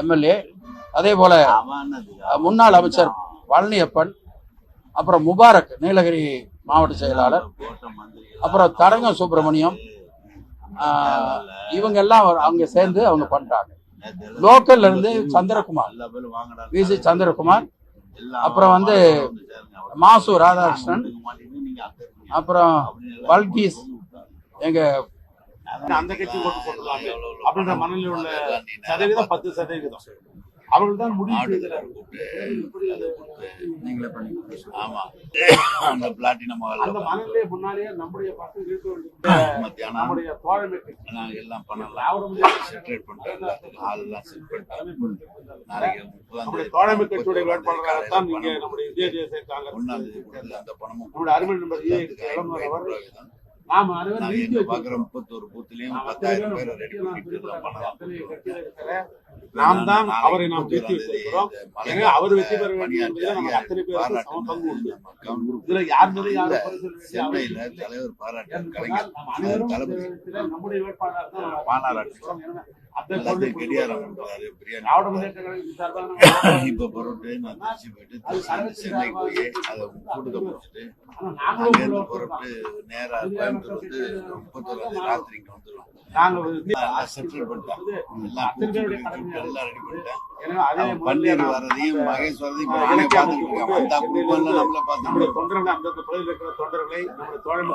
MLA அதே போல முன்னாள் அமைச்சர் பழனியப்பன் அப்புறம் முபாரக் நீலகிரி மாவட்ட செயலாளர் அப்புறம் தரங்க சுப்பிரமணியம் இவங்க எல்லாம் அவங்க சேர்ந்து அவங்க பண்றாங்க. லோக்கல்ல இருந்து சந்திரகுமார் விசி சந்திரகுமார் அப்புறம் வந்து மாசு ராதாகிருஷ்ணன் அப்புறம் பல்கீஸ் எங்க அந்த கட்சி ஓட்டு போட்டுருவாங்க அப்படின்ற மனநிலை உள்ள சதவீதம் பத்து சதவீதம். அவர்கள் தான் முடிவு செய்கிறார் நீங்களே பண்ணி ஆமா. அந்த பிளாட்டினம் அந்த மனநிலையை முன்னாலேயே நம்முடைய பசங்க இருக்க வேண்டிய மத்தியானம் நம்முடைய தோழமை கட்சி நாங்க எல்லாம் பண்ணலாம். செட்டரேட் பண்ணிட்டோம் ஆளெல்லாம் செட் பண்ணிட்டோம் நாளைக்கு முப்பதாம் நம்முடைய தோழமை கட்சியுடைய வேட்பாளராகத்தான் நீங்க நம்முடைய இந்திய தேசிய காங்கிரஸ் ஒன்னாம் தேதி அந்த பணமும் நம்முடைய அருமை நண்பர். இளமர் அவர் முப்பத்தோரு பூத்துலயும் நாம் பத்தாயிரம் பேரை ரெடி பண்ணிட்டு தான் அவரை நாம் வெற்றி எனவே அவர் வெற்றி பெற வேண்டும் என்பதில் நம்ம அத்தனை பேருக்கு சம பங்கு உண்டு. இதுல யார் சென்னையில. தலைவர் பாராட்டு நம்முடைய வேட்பாளர் தான் நம்ம கெடியாரம் இப்ப புறப்பட்டு நான் திருச்சி போயிட்டு சென்னைக்கு போய் அதை கூட்டுக்க முடிச்சுட்டு அங்கேருந்து புறப்பட்டு நேரா கோயம்புத்தூர் வந்து முப்பத்தோராம் தேதி ராத்திரி இங்க வந்துடும் நாங்க செட்டில் பண்ணிட்டேன் எல்லாம் ரெடி பண்ணிட்டேன். பன்னீர் அந்த மகேஷ் வர்றதையும் ஆஹ் இப்ப நானே இலக்கிய பார்த்துட்டு இருக்கேன். வந்தா குடும்பம் எல்லாம் நம்மள நம்முடைய பார்த்துட்டு தொண்டர்களை அந்தந்த பகுதியில் இருக்கிற தொண்டர்களை நம்முடைய தோழமை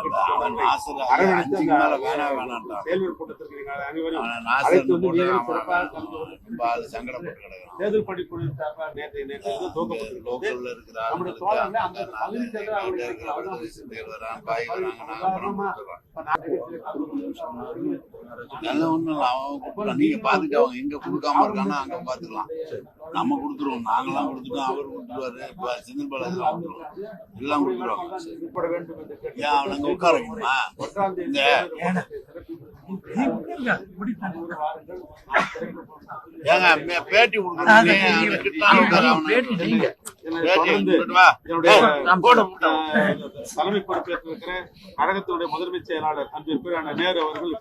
அஞ்சுக்கு மேல அந்த வேணாம் வேணாம்ட்டான். செயல்பட கூட்டத்திற்கு நீங்கள் அனைவரும் அழைத்து வந்து சிறப்பாக சங்கடப்பட்டு தேர்தல் பணிக்குழு சார்பாக நேற்று நேற்று இருக்கிற அங்க நல்ல ஒண்ணும் அவன் கூப்பிடலாம் நீங்க பாத்துட்டு அவங்க எங்க கொடுக்காம இருக்கானா அங்க பாத்துக்கலாம். நம்ம கொடுத்துருவோம். நாங்கெல்லாம் கொடுத்துட்டோம் அவர் கொடுத்துருவாரு. இப்ப செந்தில் பாலாஜி கொடுத்துருவோம். எல்லாம் கொடுத்துருவாங்க. ஏன் அவனுங்க உட்கார வைக்கணுமா? இந்த ஏங்க பேட்டி தலைமை பொறுப்பேற்றிருக்கிற கழகத்தினுடைய முதன்மை செயலாளர் அன்பிற்குரிய நேரு அவர்கள்